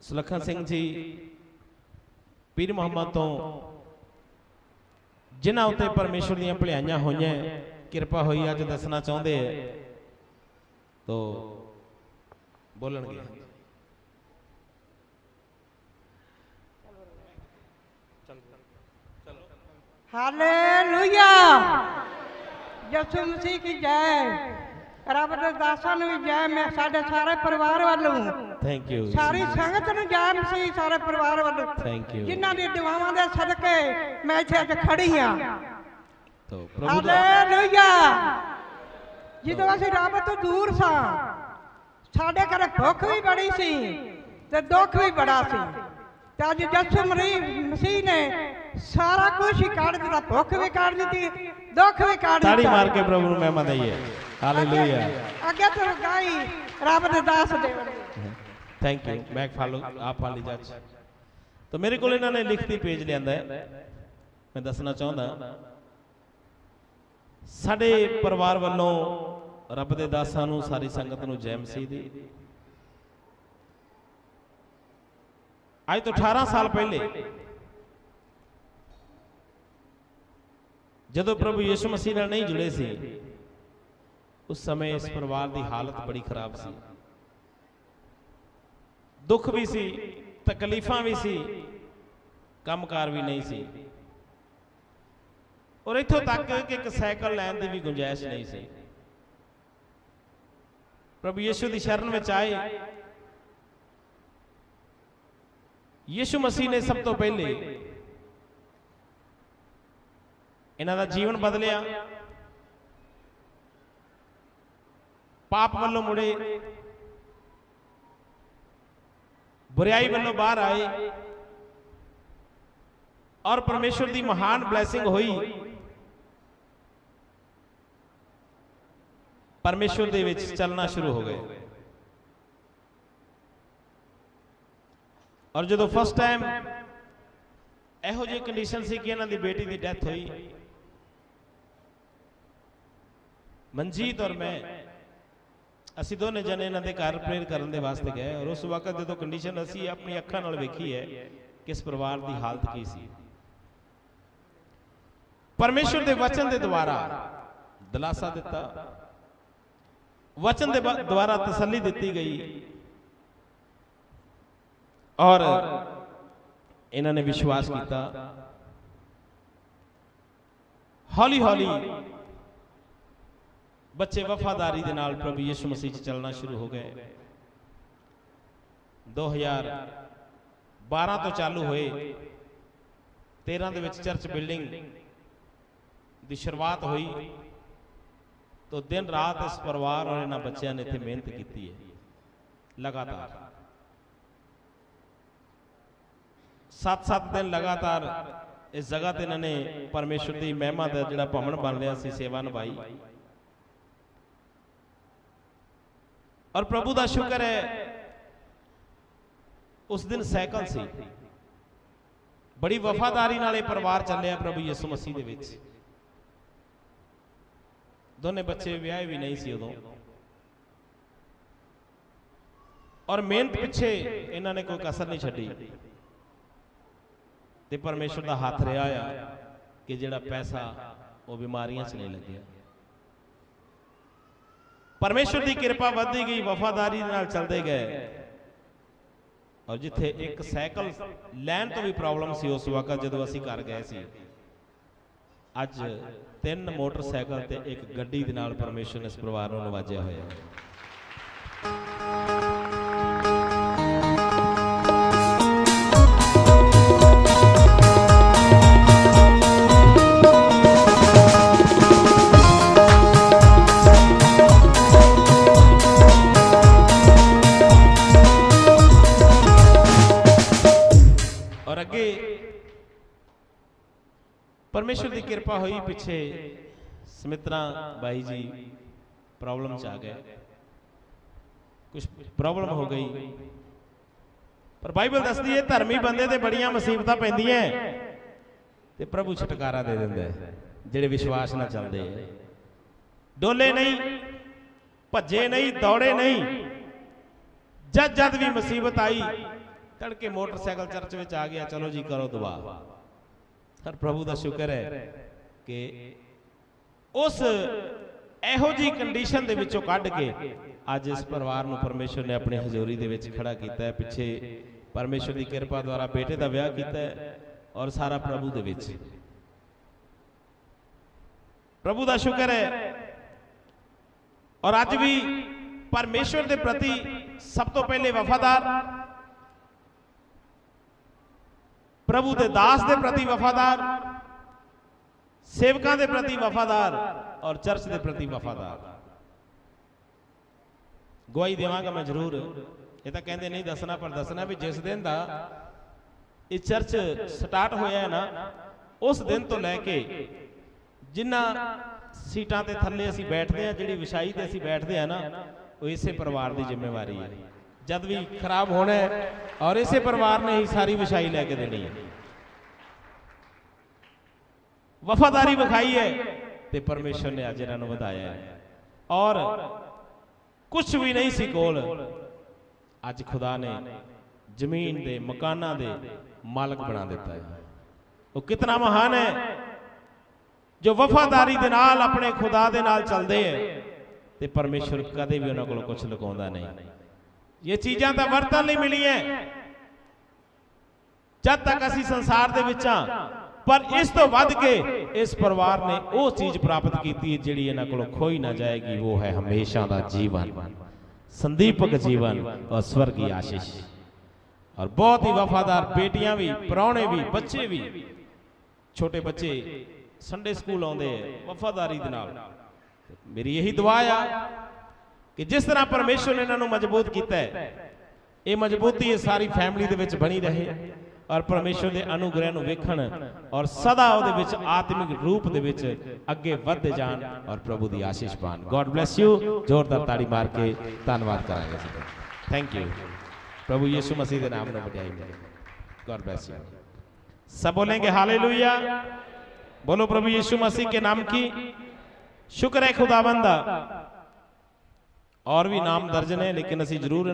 ਸੁਲੱਖਣ ਸਿੰਘ ਜੀ ਪੀਰ ਮੁਹੰਮਦ ਤੋਂ ਜਿਨ੍ਹਾਂ ਉੱਤੇ ਪਰਮੇਸ਼ਵਰ ਦੀਆਂ ਭਲਾਈਆਂ ਹੋਈਆਂ ਕਿਰਪਾ ਹੋਈ ਅੱਜ ਦੱਸਣਾ ਚਾਹੁੰਦੇ ਹੈ ਤੋ ਬੋਲਣਗੇ। ਹਾਲੇਲੂਇਆ। ਯਿਸੂ ਮਸੀਹ ਕੀ ਜੈ। ਰੱਬ ਦੇ ਦਾਸਾਂ ਨੂੰ ਵੀ ਜੈ ਮੈਂ ਸਾਡੇ ਸਾਰੇ ਪਰਿਵਾਰ ਵੱਲੋਂ। ਥੈਂਕ ਯੂ ਸਾਰੀ ਸੰਗਤ ਨੂੰ ਜੈ ਮਸੀਹ ਸਾਰੇ ਪਰਿਵਾਰ ਵੱਲੋਂ। ਥੈਂਕ ਯੂ ਜਿਨ੍ਹਾਂ ਦੀ ਦੁਆਵਾਂ ਦੇ ਸਦਕੇ ਮੈਂ ਇੱਥੇ ਅੱਜ ਖੜੀ ਹਾਂ। ਤੋ ਪ੍ਰਭੂ ਦਾ ਹਾਲੇਲੂਇਆ। ਜਦੋਂ ਅਸੀਂ ਰੱਬ ਤੋਂ ਦੂਰ ਸਾਂ ਸਾਡੇ ਘਰੇ ਭੁੱਖ ਵੀ ਬੜੀ ਸੀ ਤੇ ਦੁੱਖ ਵੀ ਬੜਾ ਸੀ। ਤੇ ਅੱਜ ਮਰੀ- ਮਸੀਹ ਨੇ ਸਾਰਾ ਕੁਝ ਹੀ ਕੱਢ ਦਿੱਤਾ ਭੁੱਖ ਵੀ ਕੱਢ ਦਿੱਤੀ ਦੁੱਖ ਵੀ ਕੱਢ ਦਿੱਤਾ। ਤਾੜੀ ਮਾਰ ਕੇ ਪ੍ਰਭੂ ਨੂੰ ਮਹਿਮਾ ਦਈਏ। ਹਾਲੇਲੂਇਆ ਅੱਗੇ ਤੋਂ ਗਾਈ ਰੱਬ ਦੇ ਦਾਸ ਦੇ ਥੈਂਕ ਯੂ ਮੈਂ ਫਾਲੋ ਆਪ ਫਾਲੀ ਜੱਜ। ਤਾਂ ਮੇਰੇ ਕੋਲ ਇਹਨਾਂ ਨੇ ਲਿਖਤੀ ਪੇਜ ਲਿਆਂਦਾ ਹੈ। ਮੈਂ ਦੱਸਣਾ ਚਾਹੁੰਦਾ ਸਾਡੇ ਪਰਿਵਾਰ ਵੱਲੋਂ ਰੱਬ ਦੇ ਦਾਸਾਂ ਨੂੰ ਸਾਰੀ ਸੰਗਤ ਨੂੰ ਜੈ ਮਸੀਹ ਦੀ। ਅੱਜ ਤੋਂ 18 ਸਾਲ ਪਹਿਲੇ ਜਦੋਂ ਪ੍ਰਭੂ ਯਿਸੂ ਮਸੀਹ ਨਾਲ ਨਹੀਂ ਜੁੜੇ ਸੀ ਉਸ ਸਮੇਂ ਇਸ ਪਰਿਵਾਰ ਦੀ ਹਾਲਤ ਬੜੀ ਖਰਾਬ ਸੀ। ਦੁੱਖ ਵੀ ਸੀ ਤਕਲੀਫਾਂ ਵੀ ਸੀ ਕੰਮਕਾਰ ਵੀ ਨਹੀਂ ਸੀ। ਔਰ ਇੱਥੋਂ ਤੱਕ ਕਿ ਇੱਕ ਸਾਈਕਲ ਲੈਣ ਦੀ ਵੀ ਗੁੰਜਾਇਸ਼ ਨਹੀਂ ਸੀ। ਪ੍ਰਭੂ ਯਿਸੂ ਦੀ ਸ਼ਰਨ ਵਿੱਚ ਆਏ। ਯਿਸੂ ਮਸੀਹ ਨੇ ਸਭ ਤੋਂ ਪਹਿਲੇ ਇਹਨਾਂ ਦਾ ਜੀਵਨ ਬਦਲਿਆ। ਪਾਪ ਵੱਲੋਂ ਮੁੜੇ। ਬੁਰਾਈ ਵੱਲੋਂ ਬਾਹਰ ਆਏ। ਔਰ ਪਰਮੇਸ਼ਵਰ ਦੀ ਮਹਾਨ ਬਲੇਸਿੰਗ ਹੋਈ। ਪਰਮੇਸ਼ਵਰ ਦੇ ਵਿੱਚ ਚੱਲਣਾ ਸ਼ੁਰੂ ਹੋ ਗਏ। ਔਰ ਜਦੋਂ ਫਸਟ ਟਾਈਮ ਇਹੋ ਜਿਹੀ ਕੰਡੀਸ਼ਨ ਸੀ ਕਿ ਇਹਨਾਂ ਦੀ ਬੇਟੀ ਦੀ ਡੈਥ ਹੋਈ। ਮਨਜੀਤ ਔਰ ਮੈਂ ਅਸੀਂ ਦੋਨੇ ਜਣੇ ਇਹਨਾਂ ਦੇ ਘਰ ਪ੍ਰੇਰ ਕਰਨ ਦੇ ਵਾਸਤੇ ਗਏ ਔਰ ਉਸ ਵਕਤ ਜਦੋਂ ਕੰਡੀਸ਼ਨ ਅਸੀਂ ਆਪਣੀ ਅੱਖਾਂ ਨਾਲ ਵੇਖੀ ਹੈ ਕਿ ਇਸ ਪਰਿਵਾਰ ਦੀ ਹਾਲਤ ਕੀ ਸੀ। ਪਰਮੇਸ਼ਵਰ ਦੇ ਵਚਨ ਦੇ ਦੁਆਰਾ ਦਿਲਾਸਾ ਦਿੱਤਾ। ਵਚਨ ਦੇ ਦੁਆਰਾ ਤਸੱਲੀ ਦਿੱਤੀ ਗਈ। ਔਰ ਇਹਨਾਂ ਨੇ ਵਿਸ਼ਵਾਸ ਕੀਤਾ। ਹੌਲੀ ਹੌਲੀ ਬੱਚੇ ਵਫਾਦਾਰੀ ਦੇ ਨਾਲ ਪ੍ਰਭੂ ਯਿਸੂ ਮਸੀਹ 'ਚ ਚੱਲਣਾ ਸ਼ੁਰੂ ਹੋ ਗਏ। 2012 ਤੋਂ ਚਾਲੂ ਹੋਏ। 13 ਦੇ ਵਿੱਚ ਚਰਚ ਬਿਲਡਿੰਗ ਦੀ ਸ਼ੁਰੂਆਤ ਹੋਈ। ਤੋਂ ਦਿਨ ਰਾਤ ਇਸ ਪਰਿਵਾਰ ਔਰ ਇਹਨਾਂ ਬੱਚਿਆਂ ਨੇ ਇੱਥੇ ਮਿਹਨਤ ਕੀਤੀ ਹੈ। ਲਗਾਤਾਰ। 7-7 ਦਿਨ ਲਗਾਤਾਰ ਇਸ ਜਗ੍ਹਾ ਤੇ ਇਹਨਾਂ ਨੇ ਪਰਮੇਸ਼ਵਰ ਦੀ ਮਹਿਮਾ ਦਾ ਜਿਹੜਾ ਭਵਨ ਬਣ ਰਿਹਾ ਸੀ, ਸੇਵਾ ਨਿਭਾਈ। ਔਰ ਪ੍ਰਭੂ ਦਾ ਸ਼ੁਕਰ ਹੈ ਉਸ ਦਿਨ ਸਾਈਕਲ ਸੀ। ਬੜੀ ਵਫਾਦਾਰੀ ਨਾਲ ਇਹ ਪਰਿਵਾਰ ਚੱਲਿਆ ਪ੍ਰਭੂ ਯਿਸੂ ਮਸੀਹ ਦੇ ਵਿੱਚ। ਦੋਨੇ ਬੱਚੇ ਵਿਆਹੇ ਵੀ ਨਹੀਂ ਸੀ ਉਦੋਂ। ਔਰ ਮਿਹਨਤ ਪਿੱਛੇ ਇਹਨਾਂ ਨੇ ਕੋਈ ਕਸਰ ਨਹੀਂ ਛੱਡੀ। ਤੇ ਪਰਮੇਸ਼ਰ ਦਾ ਹੱਥ ਰਿਹਾ ਆ ਕਿ ਜਿਹੜਾ ਪੈਸਾ ਉਹ ਬਿਮਾਰੀਆਂ 'ਚ ਨਹੀਂ ਲੱਗਿਆ। ਪਰਮੇਸ਼ਰ ਦੀ ਕਿਰਪਾ ਵੱਧਦੀ ਗਈ, ਵਫਾਦਾਰੀ ਦੇ ਨਾਲ ਚੱਲਦੇ ਗਏ। ਔਰ ਜਿੱਥੇ ਇੱਕ ਸਾਈਕਲ ਲੈਣ ਤੋਂ ਵੀ ਪ੍ਰੋਬਲਮ ਸੀ, ਉਸ ਵਕਤ ਜਦੋਂ ਅਸੀਂ ਘਰ ਗਏ ਸੀ, ਅੱਜ ਤਿੰਨ ਮੋਟਰਸਾਈਕਲ ਤੇ ਇੱਕ ਗੱਡੀ ਦੇ ਨਾਲ ਪਰਮੇਸ਼ਰ ਨੇ ਇਸ ਪਰਿਵਾਰ ਨੂੰ ਨਵਾਜਿਆ ਹੋਇਆ। ਹੈ ਪਰਮੇਸ਼ਰ ਦੀ ਕਿਰਪਾ ਹੋਈ ਪਿੱਛੇ ਸਮਿਤਰਾ ਬਾਈ ਜੀ ਪ੍ਰੋਬਲਮ ਚ ਆ ਗਏ। ਕੁਝ ਪ੍ਰੋਬਲਮ ਹੋ ਗਈ। ਪਰ ਬਾਈਬਲ ਦੱਸਦੀ ਹੈ ਧਰਮੀ ਬੰਦੇ ਤੇ ਬੜੀਆਂ ਮੁਸੀਬਤਾਂ ਪੈਂਦੀਆਂ। ਤੇ ਪ੍ਰਭੂ ਛੁਟਕਾਰਾ ਦੇ ਦਿੰਦਾ। ਹੈ ਜਿਹੜੇ ਵਿਸ਼ਵਾਸ ਨਾਲ ਚੱਲਦੇ। ਆ ਡੋਲੇ ਨਹੀਂ ਭੱਜੇ ਨਹੀਂ ਦੌੜੇ ਨਹੀਂ। ਜਦ ਜਦ ਵੀ ਮੁਸੀਬਤ ਆਈ ਤੜਕੇ ਮੋਟਰਸਾਈਕਲ ਚਰਚ ਵਿੱਚ ਆ ਗਿਆ ਚਲੋ ਜੀ ਕਰੋ ਦੁਆ। ਹਰ ਪ੍ਰਭੂ ਦਾ ਸ਼ੁਕਰ ਹੈ ਕਿ ਉਸ ਇਹੋ ਜੀ ਕੰਡੀਸ਼ਨ ਦੇ ਵਿੱਚੋਂ ਕੱਢ ਕੇ ਅੱਜ ਇਸ ਪਰਿਵਾਰ ਨੂੰ ਪਰਮੇਸ਼ਰ ਨੇ ਆਪਣੀ ਹਜ਼ੂਰੀ ਦੇ ਵਿੱਚ ਖੜਾ ਕੀਤਾ ਹੈ ਪਿੱਛੇ ਪਰਮੇਸ਼ਰ ਦੀ ਕਿਰਪਾ ਦੁਆਰਾ ਬੇਟੇ ਦਾ ਵਿਆਹ ਕੀਤਾ ਹੈ ਔਰ ਸਾਰਾ ਪ੍ਰਭੂ ਦੇ ਵਿੱਚ। ਪ੍ਰਭੂ ਦਾ ਸ਼ੁਕਰ ਹੈ। ਔਰ ਅੱਜ ਵੀ ਪਰਮੇਸ਼ਰ ਦੇ ਪ੍ਰਤੀ ਸਭ ਤੋਂ ਪਹਿਲੇ ਵਫਾਦਾਰ ਪ੍ਰਭੂ ਦੇ ਦਾਸ ਦੇ ਪ੍ਰਤੀ ਵਫਾਦਾਰ, ਸੇਵਕਾਂ ਦੇ ਪ੍ਰਤੀ ਵਫਾਦਾਰ ਔਰ ਚਰਚ ਦੇ ਪ੍ਰਤੀ ਵਫਾਦਾਰ। ਗਵਾਹੀ ਦੇਵਾਂਗਾ ਮੈਂ ਜ਼ਰੂਰ। ਇਹ ਤਾਂ ਕਹਿੰਦੇ ਨਹੀਂ ਦੱਸਣਾ, ਪਰ ਦੱਸਣਾ ਵੀ ਜਿਸ ਦਿਨ ਦਾ ਇਹ ਚਰਚ ਸਟਾਰਟ ਹੋਇਆ ਹੈ ਨਾ, ਉਸ ਦਿਨ ਤੋਂ ਲੈ ਕੇ ਜਿਨ੍ਹਾਂ ਸੀਟਾਂ ਤੇ ਥੱਲੇ ਅਸੀਂ ਬੈਠਦੇ ਆ ਜਿਹੜੀ ਵਿਛਾਈ ਤੇ ਅਸੀਂ ਬੈਠਦੇ ਆ ਨਾ, ਉਹ ਇਸੇ ਪਰਿਵਾਰ ਦੀ ਜ਼ਿੰਮੇਵਾਰੀ ਹੈ। ਜਦ ਵੀ ਖਰਾਬ ਹੋਣਾ ਹੈ ਔਰ ਇਸੇ ਪਰਿਵਾਰ ਨੇ ਹੀ ਸਾਰੀ ਵਿਛਾਈ ਲੈ ਕੇ ਦੇਣੀ ਹੈ। ਵਫਾਦਾਰੀ ਵਿਖਾਈ ਹੈ ਤੇ ਪਰਮੇਸ਼ਰ ਨੇ ਅੱਜ ਇਹਨਾਂ ਨੂੰ ਵਧਾਇਆ ਹੈ। ਔਰ ਕੁਝ ਵੀ ਨਹੀਂ ਸੀ ਕੋਲ, ਅੱਜ ਖੁਦਾ ਨੇ ਜ਼ਮੀਨ ਦੇ, ਮਕਾਨਾਂ ਦੇ ਮਾਲਕ ਬਣਾ ਦਿੱਤਾ ਹੈ। ਉਹ ਕਿਤਨਾ ਮਹਾਨ ਹੈ ਜੋ ਵਫਾਦਾਰੀ ਦੇ ਨਾਲ ਆਪਣੇ ਖੁਦਾ ਦੇ ਨਾਲ ਚੱਲਦੇ ਹੈ ਤੇ ਪਰਮੇਸ਼ਰ ਕਦੇ ਵੀ ਉਹਨਾਂ ਕੋਲ ਕੁਝ ਲੁਕਾਉਂਦਾ ਨਹੀਂ। ਇਹ ਚੀਜ਼ਾਂ ਤਾਂ ਵਰਤਨ ਲਈ ਮਿਲੀਆਂ ਜਦ ਤੱਕ ਅਸੀਂ ਸੰਸਾਰ ਦੇ ਵਿੱਚ ਆ ਪਰ ਇਸ ਤੋਂ ਵੱਧ ਕੇ ਇਸ ਪਰਿਵਾਰ ਨੇ ਉਹ ਚੀਜ਼ ਪ੍ਰਾਪਤ ਕੀਤੀ ਜਿਹੜੀ ਇਹਨਾਂ ਕੋਲੋਂ ਖੋਈ ਨਾ ਜਾਏਗੀ ਉਹ ਹੈ ਹਮੇਸ਼ਾ ਦਾ ਜੀਵਨ ਸੰਦੀਪਕ ਜੀਵਨ ਔਰ ਸਵਰਗੀ ਆਸ਼ੀਸ਼ ਔਰ ਬਹੁਤ ਹੀ ਵਫਾਦਾਰ ਬੇਟੀਆਂ ਵੀ ਪ੍ਰਾਹੁਣੇ ਵੀ ਬੱਚੇ ਵੀ ਛੋਟੇ ਬੱਚੇ ਸੰਡੇ ਸਕੂਲ ਆਉਂਦੇ ਆ ਵਫਾਦਾਰੀ ਦੇ ਨਾਲ ਮੇਰੀ ਇਹੀ ਦੁਆ ਆ ਕਿ ਜਿਸ ਤਰ੍ਹਾਂ ਪਰਮੇਸ਼ਰ ਨੇ ਇਹਨਾਂ ਨੂੰ ਮਜ਼ਬੂਤ ਕੀਤਾ ਹੈ ਇਹ ਮਜ਼ਬੂਤੀ ਇਹ ਸਾਰੀ ਫੈਮਿਲੀ ਦੇ ਵਿੱਚ ਬਣੀ ਰਹੇ ਔਰ ਪਰਮੇਸ਼ਰ ਦੇ ਅਨੁਗ੍ਰਹਿ ਨੂੰ ਵੇਖਣ ਔਰ ਸਦਾ ਉਹਦੇ ਵਿੱਚ ਆਤਮਿਕ ਰੂਪ ਦੇ ਵਿੱਚ ਅੱਗੇ ਵਧਦੇ ਜਾਣ ਔਰ ਪ੍ਰਭੂ ਦੀ ਆਸ਼ੀਸ਼ ਪਾਣ ਗੋਡ ਬlesਸ ਯੂ ਜ਼ੋਰਦਾਰ ਤਾੜੀ ਮਾਰ ਕੇ ਧੰਨਵਾਦ ਕਰਾਂਗੇ ਜੀ ਥੈਂਕ ਯੂ प्रभु यीशु मसीह के नाम में बधाई मिले गॉड ब्लेस यू सब बोलेंगे हालेलुया बोलो प्रभु यीशु मसीह के नाम की शुक्र है खुदाबंदा ਔਰ ਵੀ ਨਾਮ ਦਰਜ ਨੇ ਲੇਕਿਨ ਅਸੀਂ ਜ਼ਰੂਰ